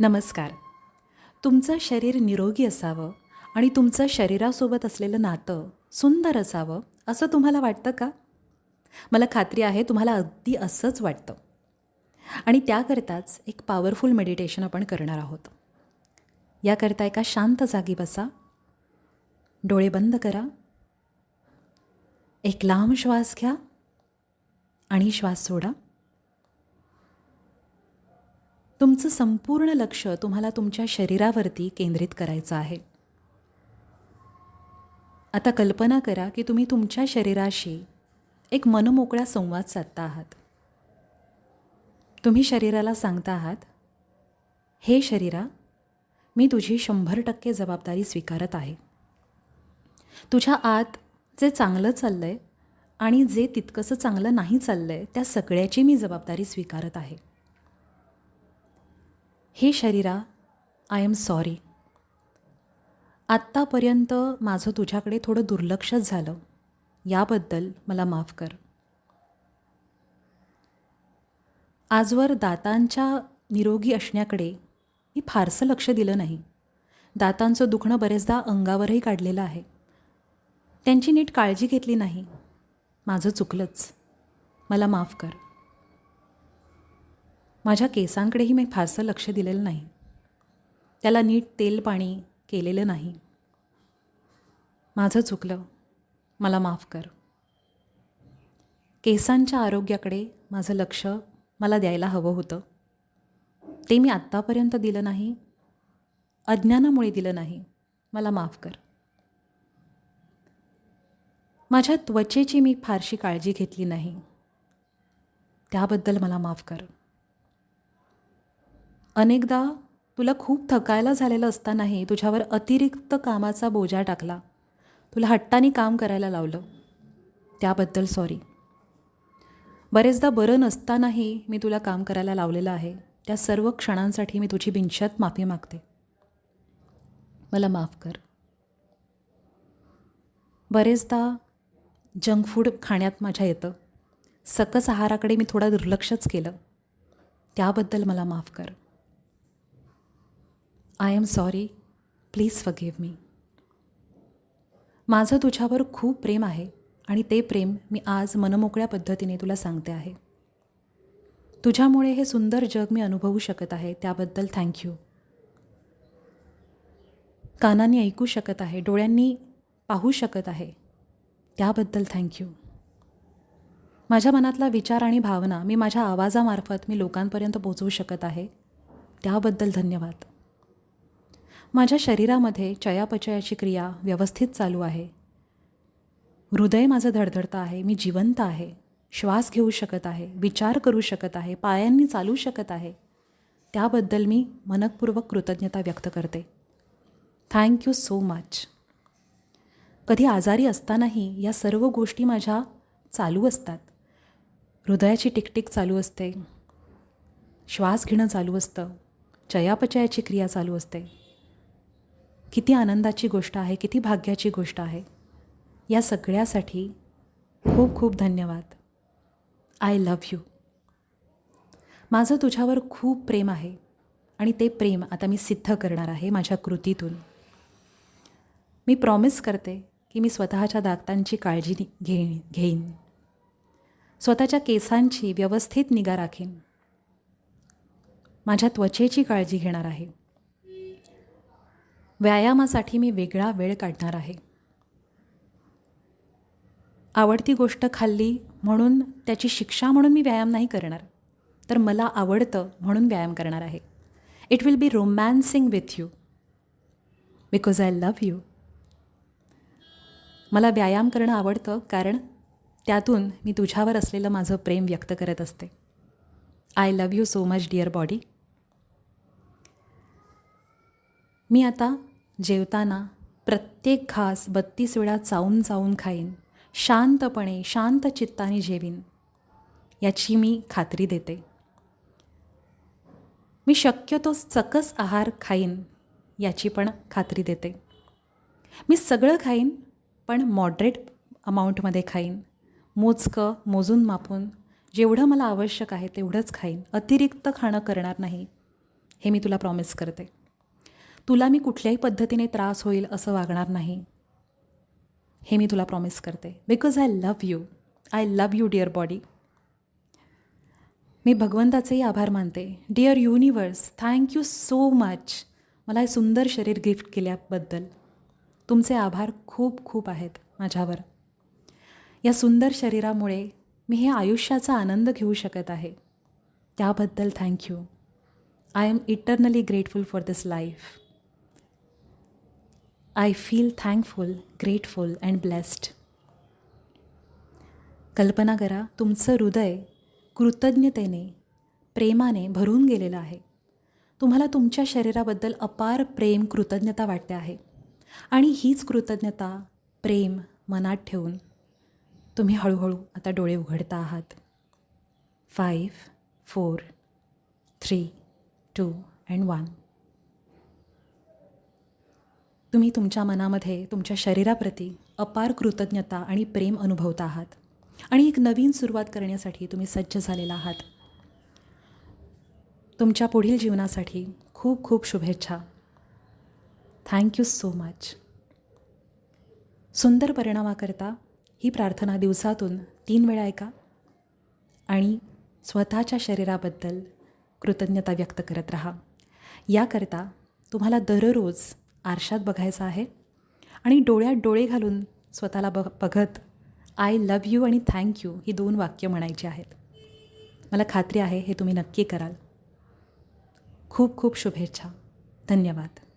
नमस्कार. तुमचं शरीर निरोगी असावं आणि तुमचं शरीरासोबत असलेलं नातं सुंदर असावं असं तुम्हाला वाटतं का? मला खात्री आहे तुम्हाला अगदी असंच वाटतं. आणि त्याकरताच एक पॉवरफुल मेडिटेशन आपण करणार आहोत. याकरता एका शांत जागी बसा. डोळे बंद करा. एक लांब श्वास घ्या आणि श्वास सोडा. तुमचं संपूर्ण लक्ष तुम्हाला तुमच्या शरीरावरती केंद्रित करायचं आहे. आता कल्पना करा की तुम्ही तुमच्या शरीराशी एक मनमोकळा संवाद साधता आहात. तुम्ही शरीराला सांगता आहात हे शरीरा मी तुझी शंभर टक्के जबाबदारी स्वीकारत आहे. तुझ्या आत जे चांगलं चाललं आहे आणि जे तितकंसं चांगलं नाही चाललं आहे त्या सगळ्याची मी जबाबदारी स्वीकारत आहे. हे शरीरा आय एम सॉरी आत्तापर्यंत माझं तुझ्याकडे थोडं दुर्लक्षच झालं. याबद्दल मला माफ कर. आजवर दातांच्या निरोगी असण्याकडे मी फारसं लक्ष दिलं नाही. दातांचं दुखणं बरेचदा अंगावरही काढलेलं आहे. त्यांची नीट काळजी घेतली नाही. माझं चुकलंच. मला माफ कर. माझ्या केसांकडेही मी फारसं लक्ष दिलेलं नाही. त्याला नीट तेल पाणी केलेलं नाही. माझं चुकलं. मला माफ कर. केसांच्या आरोग्याकडे माझं लक्ष मला द्यायला हवं होतं. ते मी आत्तापर्यंत दिलं नाही. अज्ञानामुळे दिलं नाही. मला माफ कर. माझ्या त्वचेची मी फारशी काळजी घेतली नाही. त्याबद्दल मला माफ कर. अनेकदा तुला खूप थकायला झालेलं असतानाही तुझ्यावर अतिरिक्त कामाचा बोजा टाकला. तुला हट्टाने काम करायला लावलं. त्याबद्दल सॉरी बरेचदा बरं नसतानाही मी तुला काम करायला लावलेलं आहे. त्या सर्व क्षणांसाठी मी तुझी बिनशत माफी मागते. मला माफ कर. बरेचदा जंक फूड खाण्यात माझ्या येतं. सकस आहाराकडे मी थोडा दुर्लक्षच केलं. त्याबद्दल मला माफ कर. I am sorry please forgive मी माझं तुझ्यावर खूप प्रेम आहे आणि ते प्रेम मी आज मनमोकळ्या पद्धतीने तुला सांगते आहे. तुझ्यामुळे हे सुंदर जग मी अनुभवू शकत आहे त्याबद्दल थँक्यू कानांनी ऐकू शकत आहे डोळ्यांनी पाहू शकत आहे त्याबद्दल थँक्यू माझ्या मनातला विचार आणि भावना मी माझ्या आवाजामार्फत मी लोकांपर्यंत पोचवू शकत आहे त्याबद्दल धन्यवाद. माझ्या शरीरामध्ये चयापचयाची क्रिया व्यवस्थित चालू आहे. हृदय माझं धडधडतं आहे. मी जिवंत आहे. श्वास घेऊ शकत आहे. विचार करू शकत आहे. पायांनी चालू शकत आहे. त्याबद्दल मी मनपूर्वक कृतज्ञता व्यक्त करते. थँक्यू सो मच कधी आजारी असतानाही या सर्व गोष्टी माझ्या चालू असतात. हृदयाची टिकटिक चालू असते. श्वास घेणं चालू असतं. चयापचयाची क्रिया चालू असते. किती आनंदाची गोष्ट आहे किती भाग्याची गोष्ट आहे. या सगळ्यासाठी खूप खूप धन्यवाद. आय लव्ह यू माझं तुझ्यावर खूप प्रेम आहे आणि ते प्रेम आता मी सिद्ध करणार आहे माझ्या कृतीतून. मी प्रॉमिस करते की मी स्वतःच्या दातांची काळजी घेईन घेईन. स्वतःच्या केसांची व्यवस्थित निगा राखीन. माझ्या त्वचेची काळजी घेणार आहे. व्यायामासाठी मी वेगळा वेळ काढणार आहे. आवडती गोष्ट खाल्ली म्हणून त्याची शिक्षा म्हणून मी व्यायाम नाही करणार तर मला आवडतं म्हणून व्यायाम करणार आहे. It will be romancing with you because I love you मला व्यायाम करणं आवडतं कारण त्यातून मी तुझ्यावर असलेलं माझं प्रेम व्यक्त करत असते. I love you so much dear body मी आता जेवताना प्रत्येक घास बत्तीस वेळा चावून चावून खाईन. शांतपणे शांत चित्ताने जेवीन. याची मी खात्री देते. मी शक्यतो सकस आहार खाईन याची पण खात्री देते. मी सगळं खाईन पण मॉडरेट अमाऊंटमध्ये खाईन. मोजकं मोजून मापून जेवढं मला आवश्यक आहे तेवढंच खाईन. अतिरिक्त खाणं करणार नाही हे मी तुला प्रॉमिस करते. तुला मी कुठल्याही पद्धतीने त्रास होईल असं वागणार नाही. हे मी तुला प्रॉमिस करते. Because I love you I love you dear body मी भगवंताचेही आभार मानते. Dear universe thank you so much मला हे सुंदर शरीर गिफ्ट केल्याबद्दल. तुमचे आभार खूप खूप आहेत माझ्यावर. या सुंदर शरीरामुळे मी हे आयुष्याचा आनंद घेऊ शकत आहे. त्याबद्दल thank you I am eternally grateful for this life I feel thankful grateful and blessed कल्पना करा तुमचं हृदय कृतज्ञतेने प्रेमाने भरून गेलेलं आहे. तुम्हाला तुमच्या शरीराबद्दल अपार प्रेम कृतज्ञता वाटते आहे. आणि हीच कृतज्ञता प्रेम मनात ठेवून तुम्ही हळूहळू आता डोळे उघडता आहात. Five four three two and one तुम्ही तुमच्या मनामध्ये तुमच्या शरीराप्रती अपार कृतज्ञता आणि प्रेम अनुभवता आहात. आणि एक नवीन सुरुवात करण्यासाठी तुम्ही सज्ज झालेला आहात. तुमच्या पुढील जीवनासाठी खूप खूप शुभेच्छा. थँक्यू सो मच सुंदर परिणामाकरता ही प्रार्थना दिवसातून तीन वेळा ऐका आणि स्वतःच्या शरीराबद्दल कृतज्ञता व्यक्त करत राहा. याकरता तुम्हाला दररोज आरशात बघायचं आहे. आणि डोळ्यात डोळे घालून स्वतःला बघ बघत आय लव्ह यू आणि थँक यू ही दोन वाक्य म्हणायची आहेत. मला खात्री आहे हे तुम्ही नक्की कराल. खूप खूप शुभेच्छा. धन्यवाद.